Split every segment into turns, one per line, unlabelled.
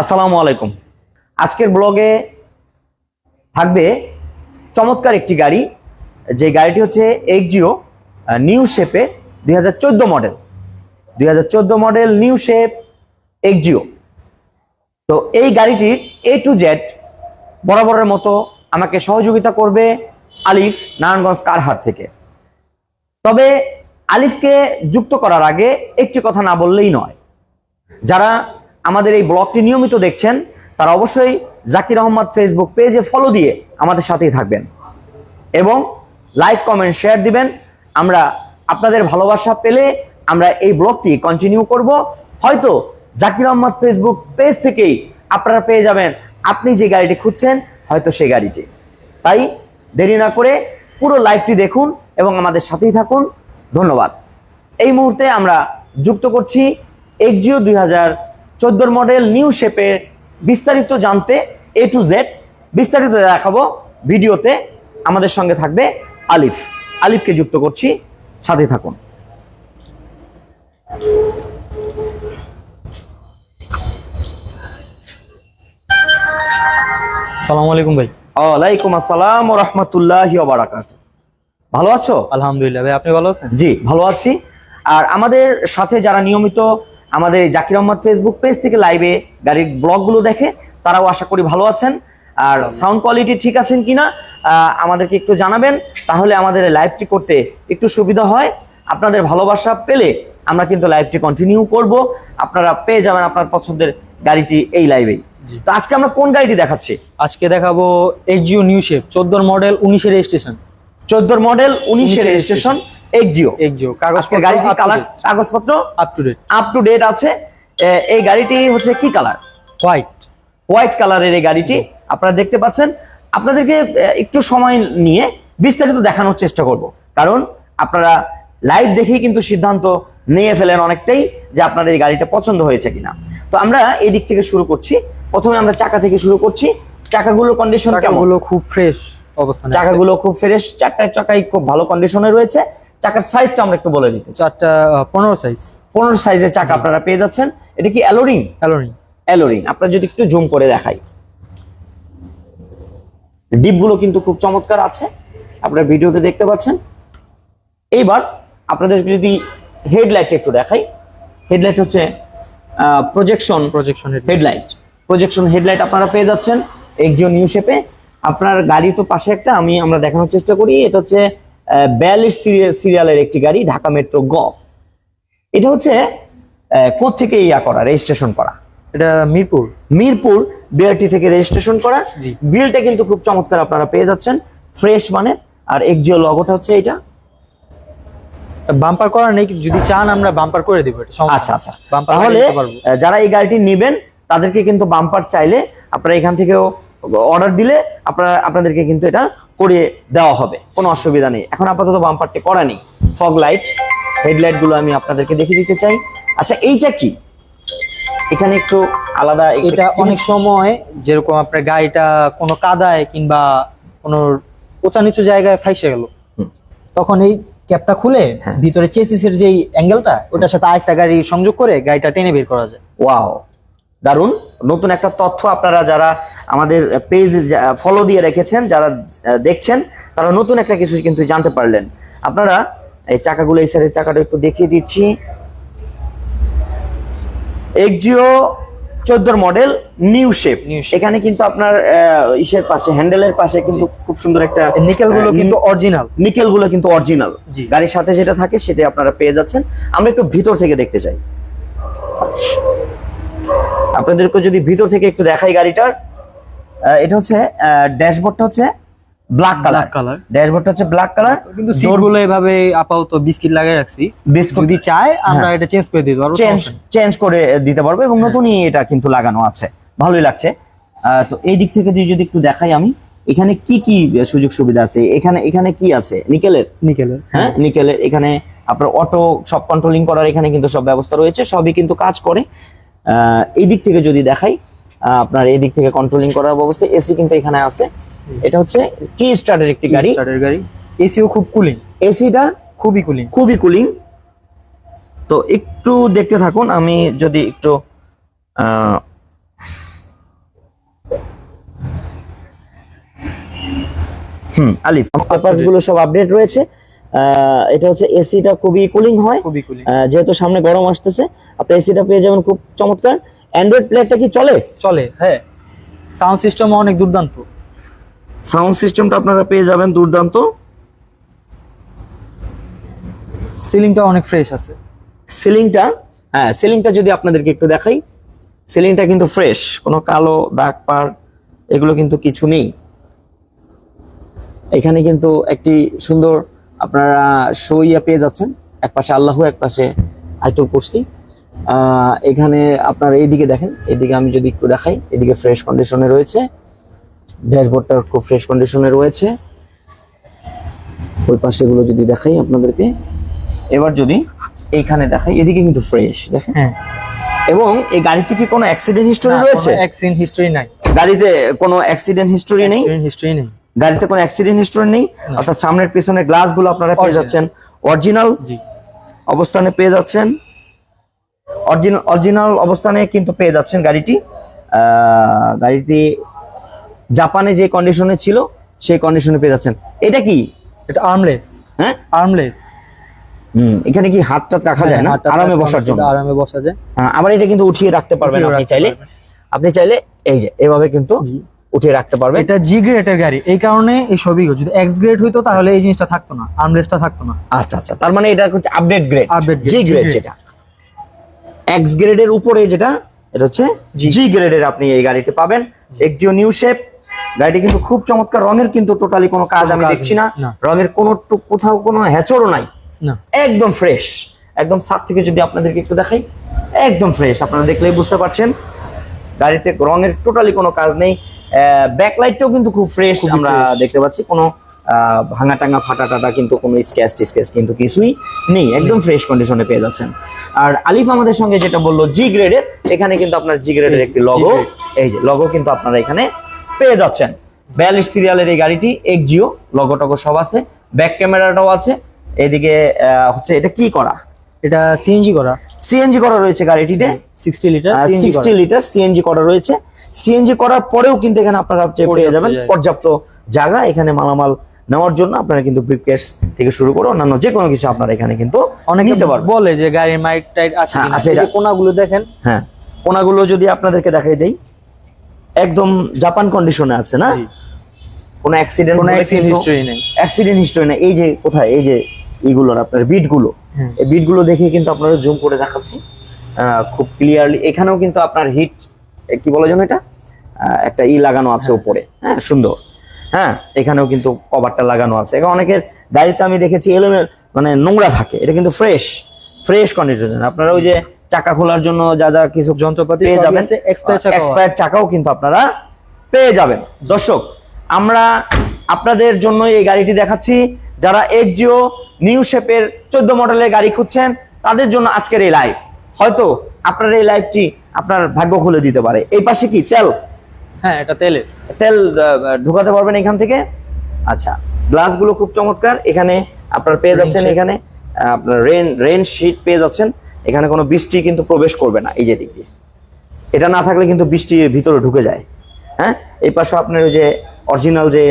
আসসালামু আলাইকুম। আজকের ব্লগে থাকবে চমৎকার একটি গাড়ি। যে গাড়িটি হচ্ছে এক্সজিও নিউ শেপে দুই হাজার চোদ্দ মডেল দুই হাজার চোদ্দ মডেল নিউ শেপ এক্সজিও তো এই গাড়িটির এ টু জেড বরাবরের মতো আমাকে সহযোগিতা করবে আলিফ নারায়ণগঞ্জ কারহাট থেকে। তবে আলিফকে যুক্ত করার আগে একটি কথা না বললেই নয়। যারা আমাদের এই ব্লগটি নিয়মিত দেখছেন, তারা অবশ্যই জাকির আহমদ ফেসবুক পেজে ফলো দিয়ে আমাদের সাথেই থাকবেন। এবং লাইক কমেন্ট শেয়ার দিবেন। আমরা আপনাদের ভালোবাসা পেলে আমরা এই ব্লগটি কন্টিনিউ করব। হয়তো জাকির আহমদ ফেসবুক পেজ থেকেই আপনারা পেয়ে যাবেন। আপনি যে গাড়িটি খুঁজছেন, হয়তো সেই গাড়িটি। তাই দেরি না করে পুরো লাইভটি দেখুন এবং আমাদের সাথেই থাকুন। ধন্যবাদ। এই মুহূর্তে আমরা যুক্ত করছি এক্সিও দুই হাজার চোদ্দোর মডেল নিউ শেপের বিস্তারিত জানতে এ টু জেড বিস্তারিত দেখাবো ভিডিওতে। আমাদের সঙ্গে থাকবে আলিফ। আলিফকে যুক্ত করছি সাথে থাকুন।
আলাইকুম ভাই।
ওয়ালাইকুম আসসালাম ও রহমতুল্লাহ বারাকাত। ভালো আছো?
আলহামদুলিল্লাহ ভাই আপনি ভালো আছেন?
জি ভালো আছি। আর আমাদের সাথে যারা নিয়মিত আমাদের এই জাকির আহমদ ফেসবুক পেজ থেকে লাইভে গাড়ির ব্লগগুলো দেখে তারাও আশা করি ভালো আছেন। আর সাউন্ড কোয়ালিটি ঠিক আছেন কিনা আমাদেরকে একটু জানাবেন তাহলে আমাদের লাইভটি করতে একটু সুবিধা হয়। আপনাদের ভালোবাসা পেলে আমরা কিন্তু লাইভটি কন্টিনিউ করব। আপনারা পেয়ে যাবেন আপনার পছন্দের গাড়িটি এই লাইভেই তো আজকে আমরা কোন গাড়িটি দেখাচ্ছি?
আজকে দেখাবো এক্সিও নিউ শেপ চোদ্দোর মডেল উনিশের রেজিস্ট্রেশন
চোদ্দোর মডেল উনিশের
19
রেজিস্ট্রেশন এক্সিও
এক্সিও
গাড়িটি কালার কাগজপত্র
up to date
up to date আছে। এই গাড়িটি হচ্ছে কি কালার
হোয়াইট
হোয়াইট কালারের এই গাড়িটি। আপনারা দেখতে পাচ্ছেন। আপনাদেরকে একটু সময় নিয়ে বিস্তারিত দেখানোর চেষ্টা করব। কারণ আপনারা লাইভ দেখেই কিন্তু সিদ্ধান্ত নিয়ে ফেলেন অনেকটাই যে আপনার এই গাড়িটা পছন্দ হয়েছে কিনা। তো আমরা এই দিক থেকে শুরু করছি। প্রথমে আমরা চাকা থেকে শুরু করছি। চাকাগুলো কন্ডিশন
চাকাগুলো খুব ফ্রেশ অবস্থা
চাকাগুলো খুব ফ্রেশ চারটা চাকাই খুব ভালো কন্ডিশনে রয়েছে। চাকার সাইজটা আমরা একটু বলে দিতে
চারটা পনেরো সাইজ
পনেরো সাইজের চাকা আপনারা পেয়ে যাচ্ছেন। এটা কি অ্যালোরিং
অ্যালোরিং
অ্যালোরিং আপনারা যদি একটু জুম করে দেখাই। ডিপগুলো কিন্তু খুব চমৎকার আছে। আপনারা ভিডিওতে দেখতে পাচ্ছেন। এইবার আপনাদের যদি হেডলাইট একটু দেখাই। হেডলাইট হচ্ছে projection
projection
headlight projection headlight আপনারা পেয়ে যাচ্ছেন। এক্সিও নিউ শেপে আপনার গাড়ি তো পাশে একটা আমি আমরা দেখানোর চেষ্টা করি। এটা হচ্ছে বিয়াল্লিশ সিরিয়ালের একটি গাড়ি ঢাকা মেট্রো গ। এটা হচ্ছে কোথ থেকে ইয়া করা রেজিস্ট্রেশন করা?
এটা মিরপুর।
মিরপুর বিআরটি থেকে রেজিস্ট্রেশন করা। গ্রিলটা কিন্তু খুব চমৎকার আপনারা পেয়ে যাচ্ছেন। ফ্রেশ মানে আর এক্সিও লগোটা হচ্ছে এটা
বাম্পার করা নেই যদি চান আমরা বাম্পার করে দিব এটা
আচ্ছা আচ্ছা। তাহলে যারা এই গাড়িটি নেবেন তাদেরকে কিন্তু বাম্পার চাইলে আপনারা এখান থেকেও অর্ডার দিলে আপনারা আপনাদেরকে কিন্তু এটা করে দেওয়া হবে। কোনো অসুবিধা নেই। এখন আপাতত বাম্পারটি করা নেই। ফগ লাইট হেডলাইটগুলো আমি আপনাদেরকে দেখিয়ে দিতে চাই। আচ্ছা এইটা কি? এখানে একটু আলাদা
এটা অনেক সময় যেরকম আপনার গাড়িটা কোনো কাদায় কিংবা কোনো উঁচা নিচু জায়গায় ফাইসে গেল। তখন এই ক্যাপটা খুলে
হ্যাঁ।
ভিতরে চেসিসের যেই অ্যাঙ্গেলটা ওটার সাথে আরেকটা গাড়ি সংযোগ করে গাড়িটা টেনে বের করা যায়।
ওয়াও দারুণ নতুন একটা তথ্য আপনারা যারা আমাদের পেজ ফলো দিয়ে রেখেছেন যারা দেখছেন তারা নতুন একটা কিছু কিন্তু জানতে পারলেন। আপনারা এই চাকাগুলো এই সাইডের চাকাটা একটু দেখিয়ে দিচ্ছি। এক্সিও চোদ্দোর মডেল নিউ শেপ এখানে কিন্তু আপনার আহ, ইসের পাশে হ্যান্ডেলের পাশে কিন্তু খুব সুন্দর একটা নিকেলগুলো
কিন্তু অরিজিনাল
নিকেলগুলো কিন্তু অরিজিনাল। গাড়ির সাথে যেটা থাকে সেটা আপনারা পেয়ে যাচ্ছেন। আমরা একটু ভিতর থেকে দেখতে চাই। আপনাদেরকে যদি ভিতর থেকে একটু দেখাই গাড়িটার এটা হচ্ছে ড্যাশবোর্ডটা হচ্ছে ব্ল্যাক কালার
color।
ড্যাশবোর্ডটা হচ্ছে ব্ল্যাক কালার
কিন্তু সিটগুলো এভাবে আপাতত বিস্কিট লাগিয়ে রাখছি।
বিস্কুট
যদি চায় আমরা এটা চেঞ্জ করে দিতে পারব
চেঞ্জ চেঞ্জ করে দিতে পারব এবং নতুনই এটা কিন্তু লাগানো আছে। ভালোই লাগছে। আহ, তো এই দিক থেকে যদি যদি একটু দেখাই আমি এখানে কি কি সুযোগ সুবিধা আছে? এখানে এখানে কি আছে? নিকেলের?
নিকেলের
হ্যাঁ। নিকেলের। এখানে আপনার অটো সব কন্ট্রোলিং করার এখানে কিন্তু সব ব্যবস্থা রয়েছে সবই কিন্তু কাজ করে। এই দিক থেকে যদি দেখাই আপনার এই দিক থেকে কন্ট্রোলিং করার অবস্থা এসি কিন্তু এখানে আছে। এটা হচ্ছে কি স্টার্টের একটি গাড়ি?
স্টার্টের গাড়ি? এসিও খুব কুলিং
এসিটা
খুবই কুলিং
খুবই কুলিং তো একটু দেখতে থাকুন আমি যদি একটু হুম আলিফ পেপারসগুলো সব আপডেট রয়েছে। এটা হচ্ছে এসিটা খুবই কুলিং হয়। যেহেতু সামনে গরম আসতেছে আপনি এসিটা পেয়ে যাবেন খুব চমৎকার। অ্যান্ড্রয়েড প্লেয়ারটা কি চলে?
চলে হ্যাঁ। সাউন্ড সিস্টেম অনেক দুর্দান্ত।
সাউন্ড সিস্টেমটা আপনারা পেয়ে যাবেন দুর্দান্ত।
সিলিংটা অনেক ফ্রেশ আছে।
সিলিংটা হ্যাঁ সিলিংটা যদি আপনাদেরকে একটু দেখাই সিলিংটা কিন্তু ফ্রেশ কোনো কালো দাগ পার এগুলো কিন্তু কিছু নেই। এখানে কিন্তু একটি সুন্দর আপনারা সইয়া পেয়ে যাচ্ছেন। এক পাশে আল্লাহ এক পাশে আয়তুল কুরসি। এখানে আপনার এইদিকে দেখেন এদিকে আমি যদি একটু দেখাই এদিকে ফ্রেশ কন্ডিশনে রয়েছে। ড্যাশবোর্ডটা খুব ফ্রেশ কন্ডিশনে রয়েছে। ওই পাশে এগুলো যদি দেখাই আপনাদেরকে। এবার যদি এইখানে দেখাই এদিকে কিন্তু ফ্রেশ দেখেন।
হ্যাঁ।
এবং এই গাড়িতে কি কোনো অ্যাক্সিডেন্ট হিস্টোরি রয়েছে?
অ্যাক্সিডেন্ট হিস্টরি নাই।
গাড়িতে কোনো অ্যাক্সিডেন্ট হিস্টোরি নেই?
হিস্টরি নেই।
গাড়িতে কোনো অ্যাক্সিডেন্ট হিস্টোরি নেই অর্থাৎ সামনের পিছনের গ্লাসগুলো আপনারা পেয়ে যাচ্ছেন। অরিজিনাল অবস্থানে পেয়ে যাচ্ছেন। অরিজিনাল অরিজিনাল অবস্থানে কিন্তু পেয়ে যাচ্ছেন গাড়িটি। গাড়িটি জাপানে যে কন্ডিশনে ছিল সেই কন্ডিশনে পেয়ে যাচ্ছেন। এটা কি?
এটা আর্মলেস
হ্যাঁ?
আর্মলেস
হুম, এখানে কি হাতটা রাখা যায় না? আরামে বসার জন্য।
আরামে বসা যায়।
হ্যাঁ, আবার এটা কিন্তু উঠিয়ে রাখতে পারবেন আপনি চাইলে। আপনি চাইলে এই যে এভাবে কিন্তু উঠিয়ে রাখতে পারবে।
এটা জি গ্রেডের গাড়ি। এই কারণে এই সবই যদি এক্স গ্রেড হইতো তাহলে এই জিনিসটা থাকতো না। আর্মরেসটা থাকতো না।
আচ্ছা আচ্ছা। তার মানে এটা হচ্ছে update grade
update
G grade যেটা। এক্স গ্রেডের উপরে যেটা এটা হচ্ছে। জি গ্রেডের আপনি এই গাড়িটি পাবেন। এক্সিও নিউ শেপ গাড়িটি কিন্তু খুব চমৎকার। রঙের কিন্তু টোটালি কোনো কাজ আমি দেখছি না। রঙের কোনো টুক- কোথাও কোনো হ্যাচরও নাই। একদম ফ্রেশ একদম সাত থেকে যদি আপনাদেরকে একটু দেখাই একদম ফ্রেশ আপনারা দেখলেই বুঝতে পারছেন। গাড়িতে রঙের টোটালি কোনো কাজ নেই। ব্যাকলাইটটাও কিন্তু খুব ফ্রেশ আমরা দেখতে পাচ্ছি। কোনো ভাঙা টাঙা ফাটা টাটা কিন্তু কোনো স্ক্যাচ টিস্ক্যাচ কিন্তু কিছুই নেই। একদম ফ্রেশ কন্ডিশনে পেয়ে যাচ্ছেন। আর আলিফ আমাদের সঙ্গে যেটা বলল জি গ্রেডের এখানে কিন্তু আপনার জি গ্রেডের একটি লগো এই যে লগো কিন্তু আপনারা এখানে পেয়ে যাচ্ছেন। বিয়াল্লিশ সিরিয়ালের এই গাড়িটি এক জিও লগো টগো সব আছে। ব্যাক ক্যামেরাটাও আছে। এদিকে আহ, হচ্ছে এটা কি করা?
এটা সিএনজি করা।
সিএনজি করা রয়েছে গাড়িটিতে।
Sixty litre
sixty litre CNG করা রয়েছে। সিএনজি করার পরেও কিন্তু এখানে আপনারা পেয়ে যাবেন পর্যাপ্ত জায়গা এখানে মালামাল নেওয়ার জন্য আপনারা কিন্তু ব্রিফকেস থেকে শুরু করে অন্যান্য যে কোনো কিছু আপনারা এখানে কিন্তু
অনেকে
নিতে পারবেন।
বলে যে গাড়ির মাইক টাইট আছে এই যে কোনাগুলো দেখেন।
হ্যাঁ কোনাগুলো যদি আপনাদেরকে দেখাই দেই একদম জাপান কন্ডিশনে আছে না। কোনো অ্যাক্সিডেন্ট
কোনো অ্যাক্সিডেন্ট হিস্টরি নেই।
অ্যাক্সিডেন্ট হিস্টরি না এই যে কোথায় এই যে এইগুলোর আপনার বিটগুলো
হ্যাঁ।
এই বিটগুলো দেখে কিন্তু আপনারা জুম করে দেখাচ্ছি। খুব ক্লিয়ারলি এখানেও কিন্তু আপনার হিট কি বলা যেন এটা? একটা ই লাগানো আছে উপরে। হ্যাঁ সুন্দর। হ্যাঁ এখানেও কিন্তু কভারটা লাগানো আছে। এখন অনেকের গাড়িতে আমি দেখেছি এলোমেল মানে নোংরা থাকে। এটা কিন্তু ফ্রেশ ফ্রেশ কন্ডিশন আপনারা ওই যে চাকা খোলার জন্য যা যা কিছু
যন্ত্রপাতি
পেয়ে যাবেন এক্সপায়ার চাকাও কিন্তু আপনারা পেয়ে যাবেন। দর্শক আমরা আপনাদের জন্য এই গাড়িটি দেখাচ্ছি। যারা এক্সিও নিউ শেপের চোদ্দ মডেলের গাড়ি খুঁজছেন তাদের জন্য আজকের এই লাইভ হয়তো আপনার এই লাইভটি আপনার ভাগ্য খুলে দিতে পারে। এই পাশে কি তেল?
হ্যাঁ এটা তেলের।
তেল ঢোকাতে পারবেন এখান থেকে? আচ্ছা গ্লাসগুলো খুব চমৎকার। এখানে আপনার পেয়ে যাচ্ছেন এখানে। আপনার রেন রেন শিট পেয়ে যাচ্ছেন। এখানে কোনো বৃষ্টি কিন্তু প্রবেশ করবে না এই যে দিক দিয়ে। এটা না থাকলে কিন্তু বৃষ্টি ভিতরে ঢুকে যায়। হ্যাঁ এই পাশে আপনার ওই যে অরিজিনাল যে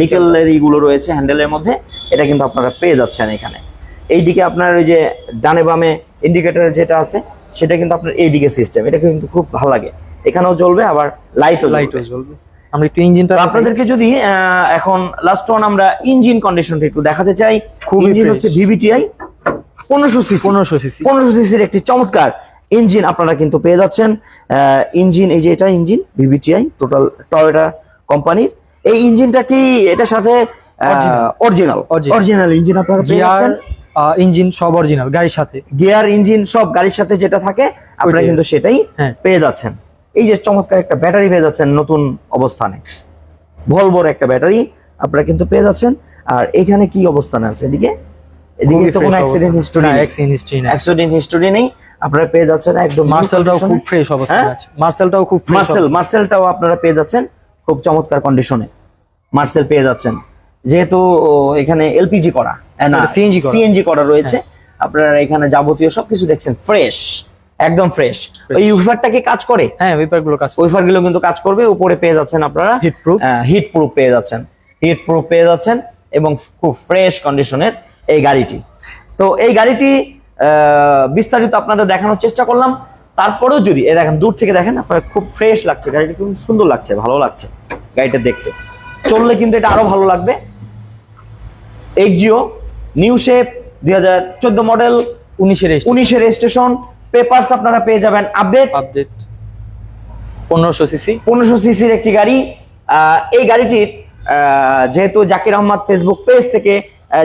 নিকেলের ইগুলো রয়েছে হ্যান্ডেলের মধ্যে এটা কিন্তু আপনারা পেয়ে যাচ্ছেন এখানে। এইদিকে আপনার ওই যে ডানে বামে ইন্ডিকেটর যেটা আছে সেটা কিন্তু আপনার এইদিকে সিস্টেম এটা কিন্তু খুব ভালো লাগে। এখানেও জ্বলবে আবার লাইটও
লাইটও
লাইটও
জ্বলবে। আমরা একটু ইঞ্জিনটা
আপনাদেরকে যদি এখন লাস্ট ওয়ান আমরা ইঞ্জিন কন্ডিশনটা একটু দেখাতে চাই।
খুব
ইঞ্জিন। হচ্ছে ভিভিটিআই পনেরোশো সিসি
পনেরোশো সিসি
পনেরোশো সিসির একটি চমৎকার ইঞ্জিন আপনারা কিন্তু পেয়ে যাচ্ছেন। ইঞ্জিন এই যে এটা ইঞ্জিন ভিভিটিআই টোটাল টয়োটা কোম্পানির এই ইঞ্জিনটা কি এটার সাথে অরিজিনাল। অরিজিনাল ইঞ্জিন আপনারা পেয়ে যাচ্ছেন।
ইঞ্জিন সব অরিজিনাল গাড়ির সাথে।
গিয়ার ইঞ্জিন সব গাড়ির সাথে যেটা থাকে আপনারা কিন্তু সেটাই
হ্যাঁ।
পেয়ে যাচ্ছেন। এই যে চমৎকার একটা ব্যাটারি পেয়ে যাচ্ছেন নতুন অবস্থানে। ভলভোর একটা ব্যাটারি আপনারা কিন্তু পেয়ে যাচ্ছেন। আর এখানে কি অবস্থানে আছে এদিকে? এদিকে তো কোনো অ্যাক্সিডেন্ট হিস্টোরি নেই।
অ্যাক্সিডেন্ট হিস্ট্রি না
অ্যাক্সিডেন্ট হিস্টোরি নেই। আপনারা পেয়ে যাচ্ছেন একদম
মার্সেলটাও খুব ফ্রেশ অবস্থায়
হ্যাঁ?
আছে। মার্সেলটাও খুব ফ্রেশ
মার্সেল মার্সেলটাও আপনারা পেয়ে যাচ্ছেন খুব চমৎকার কন্ডিশনে মার্সেল পেয়ে যাচ্ছেন। যেহেতু এখানে এলপিজি করা।
হ্যাঁ।
সিএনজি করা। রয়েছে। আপনারা এখানে যাবতীয় সবকিছু দেখছেন ফ্রেশ একদম ফ্রেশ ওই ইউফারটা কি কাজ করে?
হ্যাঁ ওইপারগুলো কাজ
ওইফারগুলো কিন্তু কাজ করবে উপরে পেয়ে যাচ্ছেন আপনারা
হিট প্রুফ
হিট প্রুফ পেয়ে যাচ্ছেন। হিট প্রুফ পেয়ে যাচ্ছেন এবং খুব ফ্রেশ কন্ডিশনের এই গাড়িটি। তো এই গাড়িটি আহ, বিস্তারিত আপনাদের দেখানোর চেষ্টা করলাম। তারপরেও যদি এ দেখেন দূর থেকে দেখেন আপনার খুব ফ্রেশ লাগছে। গাড়িটি খুব সুন্দর লাগছে ভালো লাগছে গাড়িটা দেখতে। চললে কিন্তু এটা আরও ভালো লাগবে। এক্সিও নিউ শেপ দুই হাজার চোদ্দ মডেল
উনিশের
উনিশের রেজিস্ট্রেশন পেপারস আপনারা পেয়ে যাবেন আপডেট
আপডেট পনেরোশো সিসি।
পনেরোশো সিসির একটি গাড়ি। এই গাড়িটির যেহেতু জাকির আহমদ ফেসবুক পেজ থেকে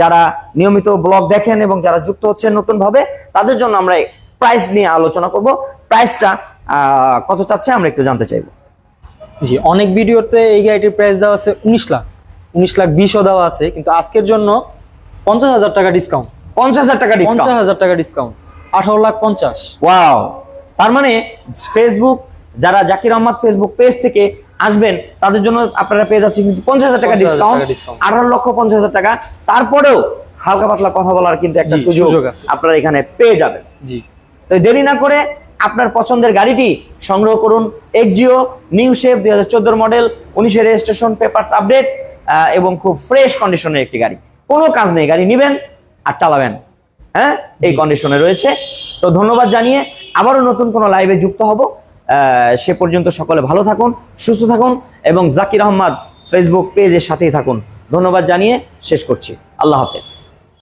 যারা নিয়মিত ব্লগ দেখেন এবং যারা যুক্ত হচ্ছেন নতুন ভাবে তাদের জন্য আমরা প্রাইস নিয়ে আলোচনা করব। প্রাইসটা কত চাচ্ছে আমরা একটু জানতে চাইব।
জি অনেক ভিডিওতে এই গাড়িটির প্রাইস দেওয়া আছে উনিশ লাখ। উনিশ লাখ বিশও দেওয়া আছে কিন্তু আজকের জন্য পঞ্চাশ হাজার টাকা ডিসকাউন্ট
পঞ্চাশ হাজার টাকা
পঞ্চাশ হাজার টাকা ডিসকাউন্ট আঠারো লাখ পঞ্চাশ।
ওয়াও তার মানে ফেসবুক যারা জাকির আহমদ ফেসবুক পেজ থেকে আসবেন তাদের জন্য আপনারা পেয়ে যাচ্ছেন কিন্তু পঞ্চাশ হাজার টাকা ডিসকাউন্ট আঠারো লক্ষ পঞ্চাশ হাজার টাকা। তারপরেও হালকা পাতলা কথা বলার কিন্তু একটা সুযোগ আপনারা এখানে পেয়ে যাবেন।
জি।
তো দেরি না করে আপনার পছন্দের গাড়িটি সংগ্রহ করুন এক্সিও নিউ শেপ দুই হাজার মডেল উনিশের রেজিস্ট্রেশন পেপারস আপডেট এবং খুব ফ্রেশ কন্ডিশনের একটি গাড়ি। কোনো কাজ নেই গাড়ি নেবেন আর চালাবেন। হ্যাঁ? এই কন্ডিশনে রয়েছে। তো ধন্যবাদ জানিয়ে আবারও নতুন কোনো লাইভে যুক্ত হব। আহ, সে পর্যন্ত সকলে ভালো থাকুন সুস্থ থাকুন এবং জাকির আহমদ ফেসবুক পেজের সাথেই থাকুন। ধন্যবাদ জানিয়ে শেষ করছি। আল্লাহ হাফেজ।